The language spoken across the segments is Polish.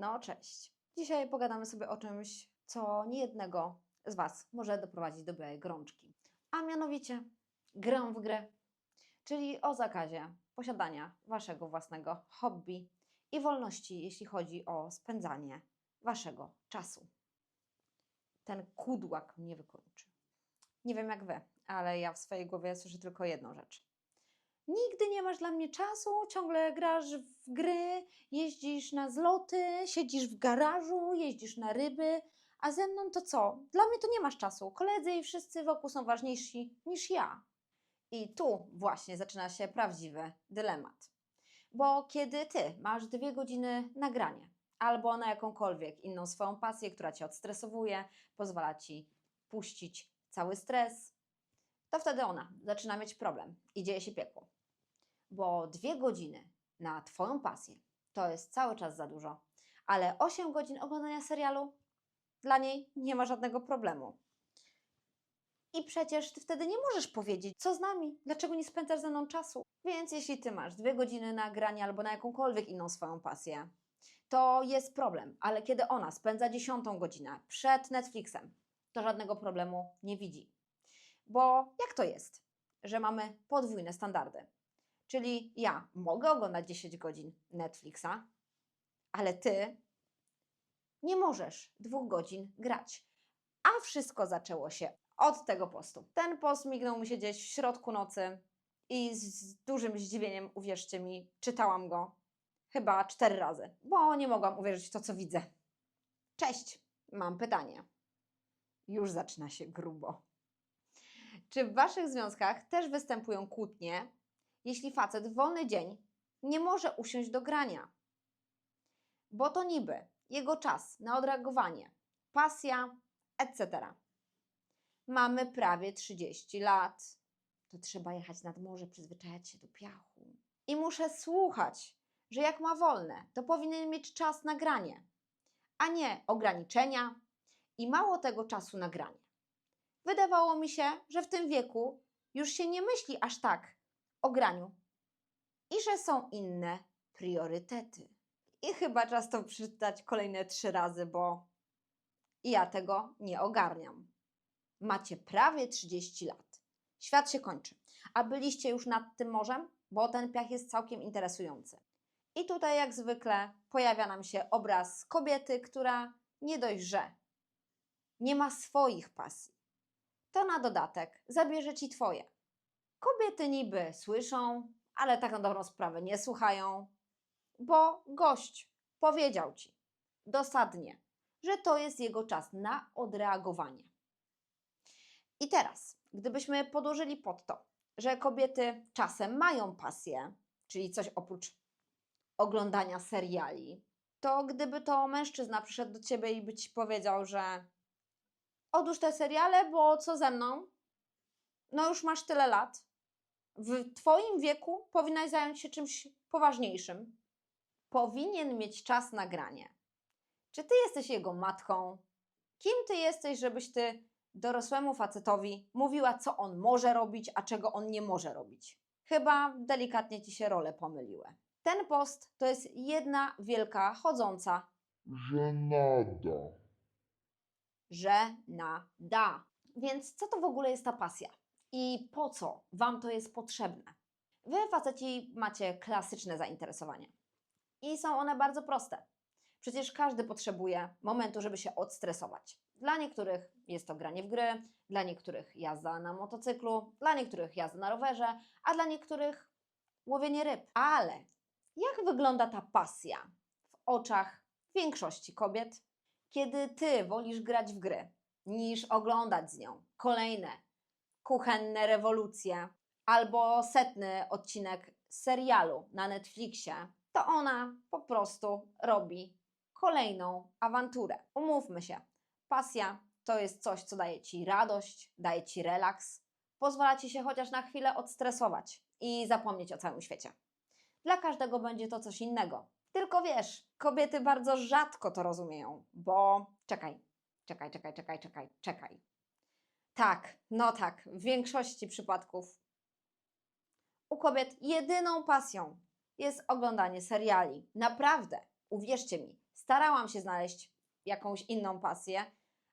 No, cześć. Dzisiaj pogadamy sobie o czymś, co niejednego z Was może doprowadzić do białej gorączki. A mianowicie grę w grę, czyli o zakazie posiadania Waszego własnego hobby i wolności, jeśli chodzi o spędzanie Waszego czasu. Ten kudłak mnie wykończy. Nie wiem jak Wy, ale ja w swojej głowie słyszę tylko jedną rzecz. Nigdy nie masz dla mnie czasu, ciągle grasz w gry, jeździsz na zloty, siedzisz w garażu, jeździsz na ryby, a ze mną to co? Dla mnie to nie masz czasu. Koledzy i wszyscy wokół są ważniejsi niż ja. I tu właśnie zaczyna się prawdziwy dylemat. Bo kiedy ty masz dwie godziny nagrania albo na jakąkolwiek inną swoją pasję, która cię odstresowuje, pozwala ci puścić cały stres, to wtedy ona zaczyna mieć problem i dzieje się piekło. Bo dwie godziny na Twoją pasję to jest cały czas za dużo, ale 8 godzin oglądania serialu dla niej nie ma żadnego problemu. I przecież Ty wtedy nie możesz powiedzieć, co z nami, dlaczego nie spędzasz ze mną czasu. Więc jeśli Ty masz dwie godziny na granie albo na jakąkolwiek inną swoją pasję, to jest problem, ale kiedy ona spędza dziesiątą godzinę przed Netflixem, to żadnego problemu nie widzi. Bo jak to jest, że mamy podwójne standardy? Czyli ja mogę oglądać 10 godzin Netflixa, ale ty nie możesz dwóch godzin grać. A wszystko zaczęło się od tego postu. Ten post mignął mi się gdzieś w środku nocy i z dużym zdziwieniem, uwierzcie mi, czytałam go chyba cztery razy, bo nie mogłam uwierzyć w to, co widzę. Cześć, mam pytanie. Już zaczyna się grubo. Czy w Waszych związkach też występują kłótnie, jeśli facet w wolny dzień nie może usiąść do grania? Bo to niby jego czas na odreagowanie, pasja, etc. Mamy prawie 30 lat. To trzeba jechać nad morze, przyzwyczajać się do piachu. I muszę słuchać, że jak ma wolne, to powinien mieć czas na granie, a nie ograniczenia i mało tego czasu na granie. Wydawało mi się, że w tym wieku już się nie myśli aż tak o graniu i że są inne priorytety. I chyba czas to przeczytać kolejne trzy razy, bo ja tego nie ogarniam. Macie prawie 30 lat. Świat się kończy. A byliście już nad tym morzem? Bo ten piach jest całkiem interesujący. I tutaj, jak zwykle, pojawia nam się obraz kobiety, która nie dość, że nie ma swoich pasji, to na dodatek zabierze ci twoje. Kobiety niby słyszą, ale tak na dobrą sprawę nie słuchają, bo gość powiedział ci dosadnie, że to jest jego czas na odreagowanie. I teraz, gdybyśmy podłożyli pod to, że kobiety czasem mają pasję, czyli coś oprócz oglądania seriali, to gdyby to mężczyzna przyszedł do ciebie i by ci powiedział, że odłóż te seriale, bo co ze mną? No już masz tyle lat. W twoim wieku powinnaś zająć się czymś poważniejszym. Powinien mieć czas na granie. Czy ty jesteś jego matką? Kim ty jesteś, żebyś ty dorosłemu facetowi mówiła, co on może robić, a czego on nie może robić? Chyba delikatnie ci się role pomyliły. Ten post to jest jedna wielka, chodząca Żenada. że na da. Więc co to w ogóle jest ta pasja? I po co Wam to jest potrzebne? Wy, faceci, macie klasyczne zainteresowania. I są one bardzo proste. Przecież każdy potrzebuje momentu, żeby się odstresować. Dla niektórych jest to granie w gry, dla niektórych jazda na motocyklu, dla niektórych jazda na rowerze, a dla niektórych łowienie ryb. Ale jak wygląda ta pasja w oczach większości kobiet? kiedy ty wolisz grać w gry, niż oglądać z nią kolejne kuchenne rewolucje albo setny odcinek serialu na Netflixie, to ona po prostu robi kolejną awanturę. Umówmy się, pasja to jest coś, co daje ci radość, daje ci relaks, pozwala ci się chociaż na chwilę odstresować i zapomnieć o całym świecie. Dla każdego będzie to coś innego. Tylko wiesz, kobiety bardzo rzadko to rozumieją, bo czekaj, czekaj, czekaj, czekaj, czekaj, czekaj. Tak, no tak, w większości przypadków u kobiet jedyną pasją jest oglądanie seriali. Naprawdę, uwierzcie mi, starałam się znaleźć jakąś inną pasję,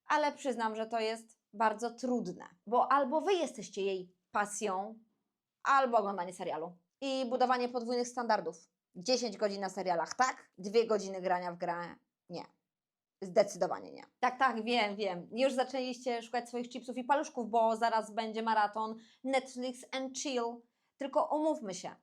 ale przyznam, że to jest bardzo trudne, bo albo wy jesteście jej pasją, albo oglądanie serialu i budowanie podwójnych standardów. 10 godzin na serialach, tak? Dwie godziny grania w grę, nie. Zdecydowanie nie. Tak, tak, wiem, wiem. Już zaczęliście szukać swoich chipsów i paluszków, bo zaraz będzie maraton Netflix and Chill. Tylko umówmy się,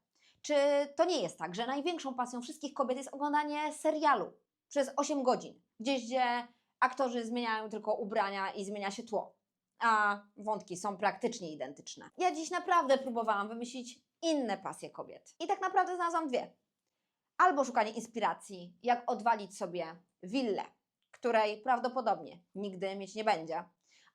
czy to nie jest tak, że największą pasją wszystkich kobiet jest oglądanie serialu przez 8 godzin, gdzieś gdzie aktorzy zmieniają tylko ubrania i zmienia się tło, a wątki są praktycznie identyczne. Ja dziś naprawdę próbowałam wymyślić inne pasje kobiet i tak naprawdę znalazłam dwie. Albo szukanie inspiracji, jak odwalić sobie willę, której prawdopodobnie nigdy mieć nie będzie,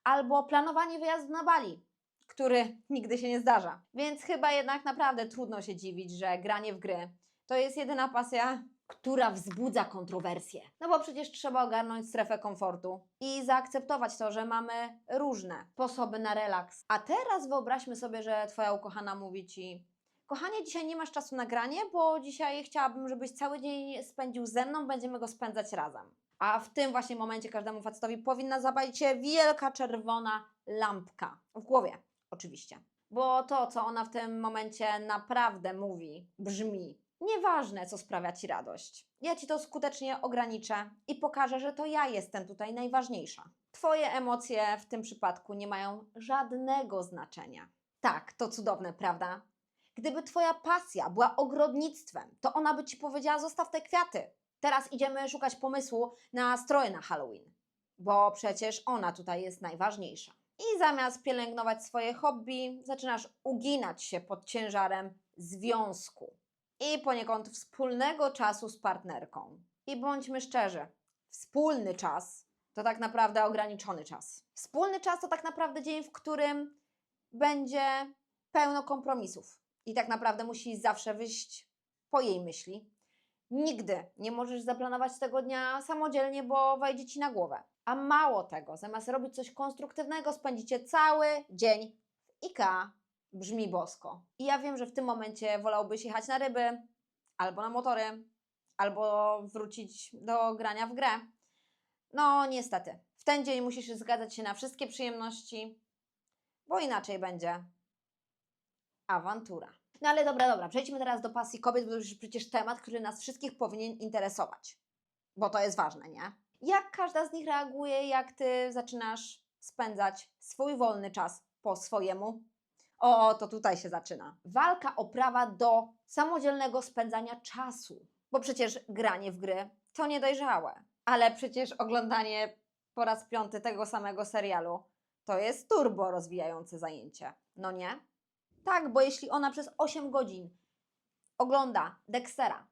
albo planowanie wyjazdu na Bali, który nigdy się nie zdarza. Więc chyba jednak naprawdę trudno się dziwić, że granie w gry to jest jedyna pasja, która wzbudza kontrowersje. No bo przecież trzeba ogarnąć strefę komfortu i zaakceptować to, że mamy różne sposoby na relaks. A teraz wyobraźmy sobie, że Twoja ukochana mówi Ci: Kochanie, dzisiaj nie masz czasu na granie, bo dzisiaj chciałabym, żebyś cały dzień spędził ze mną, będziemy go spędzać razem. A w tym właśnie momencie każdemu facetowi powinna zapalić się wielka czerwona lampka w głowie, oczywiście. Bo to, co ona w tym momencie naprawdę mówi, brzmi: Nieważne, co sprawia ci radość. Ja ci to skutecznie ograniczę i pokażę, że to ja jestem tutaj najważniejsza. Twoje emocje w tym przypadku nie mają żadnego znaczenia. Tak, to cudowne, prawda? Gdyby twoja pasja była ogrodnictwem, to ona by ci powiedziała: zostaw te kwiaty. Teraz idziemy szukać pomysłu na stroje na Halloween, bo przecież ona tutaj jest najważniejsza. I zamiast pielęgnować swoje hobby, zaczynasz uginać się pod ciężarem związku i poniekąd wspólnego czasu z partnerką. I bądźmy szczerzy, wspólny czas to tak naprawdę ograniczony czas. Wspólny czas to tak naprawdę dzień, w którym będzie pełno kompromisów. I tak naprawdę musi zawsze wyjść po jej myśli. Nigdy nie możesz zaplanować tego dnia samodzielnie, bo wejdzie ci na głowę. A mało tego, zamiast robić coś konstruktywnego, spędzicie cały dzień w IKEA. Brzmi bosko. I ja wiem, że w tym momencie wolałbyś jechać na ryby, albo na motory, albo wrócić do grania w grę. No, niestety. W ten dzień musisz zgadzać się na wszystkie przyjemności, bo inaczej będzie awantura. No ale dobra, dobra, przejdźmy teraz do pasji kobiet, bo to już przecież temat, który nas wszystkich powinien interesować, bo to jest ważne, nie? Jak każda z nich reaguje, jak ty zaczynasz spędzać swój wolny czas po swojemu? O, to tutaj się zaczyna. Walka o prawa do samodzielnego spędzania czasu, bo przecież granie w gry to niedojrzałe, ale przecież oglądanie po raz piąty tego samego serialu to jest turbo rozwijające zajęcie, no nie? Tak, bo jeśli ona przez 8 godzin ogląda Dextera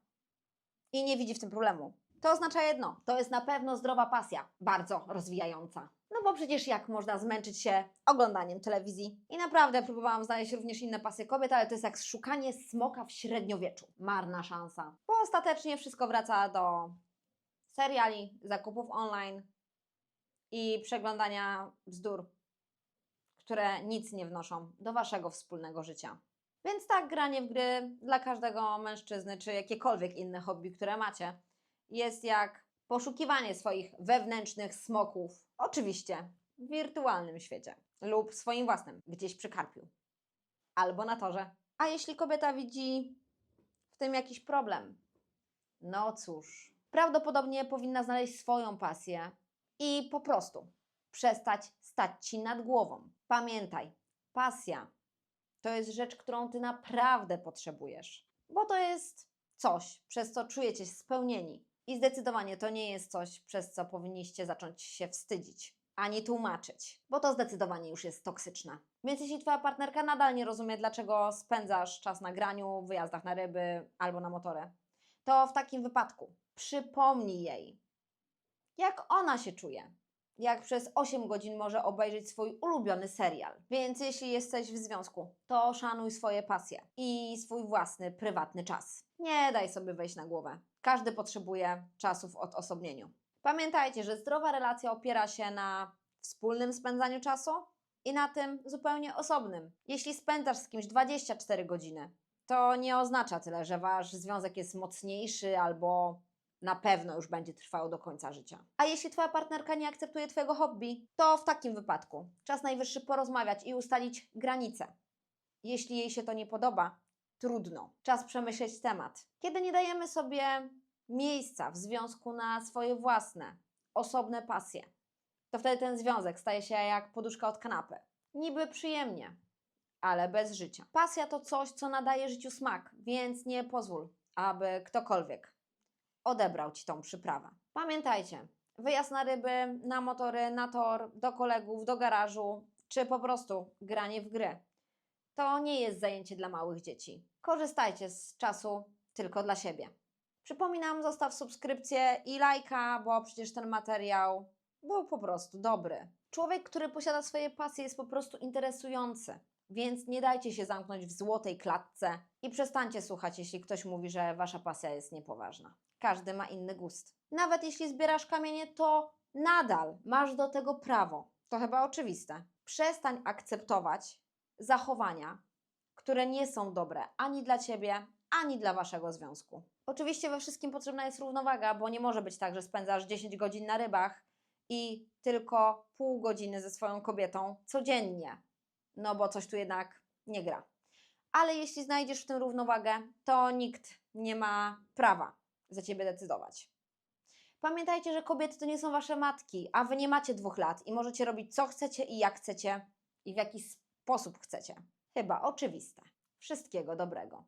i nie widzi w tym problemu, to oznacza jedno: to jest na pewno zdrowa pasja, bardzo rozwijająca. No bo przecież jak można zmęczyć się oglądaniem telewizji? I naprawdę próbowałam znaleźć również inne pasje kobiet, ale to jest jak szukanie smoka w średniowieczu. Marna szansa. Bo ostatecznie wszystko wraca do seriali, zakupów online i przeglądania bzdur które nic nie wnoszą do waszego wspólnego życia. Więc tak, granie w gry dla każdego mężczyzny, czy jakiekolwiek inne hobby, które macie, jest jak poszukiwanie swoich wewnętrznych smoków, oczywiście w wirtualnym świecie lub swoim własnym, gdzieś przy karpiu albo na torze. A jeśli kobieta widzi w tym jakiś problem, no cóż, prawdopodobnie powinna znaleźć swoją pasję i po prostu przestać stać ci nad głową. Pamiętaj, pasja to jest rzecz, którą ty naprawdę potrzebujesz, bo to jest coś, przez co czujecie się spełnieni. I zdecydowanie to nie jest coś, przez co powinniście zacząć się wstydzić ani tłumaczyć, bo to zdecydowanie już jest toksyczne. Więc jeśli twoja partnerka nadal nie rozumie, dlaczego spędzasz czas na graniu, wyjazdach na ryby albo na motory, to w takim wypadku przypomnij jej, jak ona się czuje, jak przez 8 godzin może obejrzeć swój ulubiony serial. Więc jeśli jesteś w związku, to szanuj swoje pasje i swój własny, prywatny czas. Nie daj sobie wejść na głowę. Każdy potrzebuje czasu w odosobnieniu. Pamiętajcie, że zdrowa relacja opiera się na wspólnym spędzaniu czasu i na tym zupełnie osobnym. Jeśli spędzasz z kimś 24 godziny, to nie oznacza tyle, że wasz związek jest mocniejszy albo na pewno już będzie trwało do końca życia. A jeśli Twoja partnerka nie akceptuje Twojego hobby, to w takim wypadku czas najwyższy porozmawiać i ustalić granice. Jeśli jej się to nie podoba, trudno. Czas przemyśleć temat. Kiedy nie dajemy sobie miejsca w związku na swoje własne, osobne pasje, to wtedy ten związek staje się jak poduszka od kanapy. Niby przyjemnie, ale bez życia. Pasja to coś, co nadaje życiu smak, więc nie pozwól, aby ktokolwiek odebrał ci tą przyprawę. Pamiętajcie, wyjazd na ryby, na motory, na tor, do kolegów, do garażu, czy po prostu granie w gry. To nie jest zajęcie dla małych dzieci. Korzystajcie z czasu tylko dla siebie. Przypominam, zostaw subskrypcję i lajka, bo przecież ten materiał był po prostu dobry. Człowiek, który posiada swoje pasje, jest po prostu interesujący. Więc nie dajcie się zamknąć w złotej klatce i przestańcie słuchać, jeśli ktoś mówi, że wasza pasja jest niepoważna. Każdy ma inny gust. Nawet jeśli zbierasz kamienie, to nadal masz do tego prawo. To chyba oczywiste. Przestań akceptować zachowania, które nie są dobre ani dla ciebie, ani dla waszego związku. Oczywiście we wszystkim potrzebna jest równowaga, bo nie może być tak, że spędzasz 10 godzin na rybach i tylko pół godziny ze swoją kobietą codziennie, no bo coś tu jednak nie gra. Ale jeśli znajdziesz w tym równowagę, to nikt nie ma prawa za ciebie decydować. Pamiętajcie, że kobiety to nie są wasze matki, a wy nie macie dwóch lat i możecie robić co chcecie i jak chcecie i w jaki sposób chcecie. Chyba oczywiste. Wszystkiego dobrego.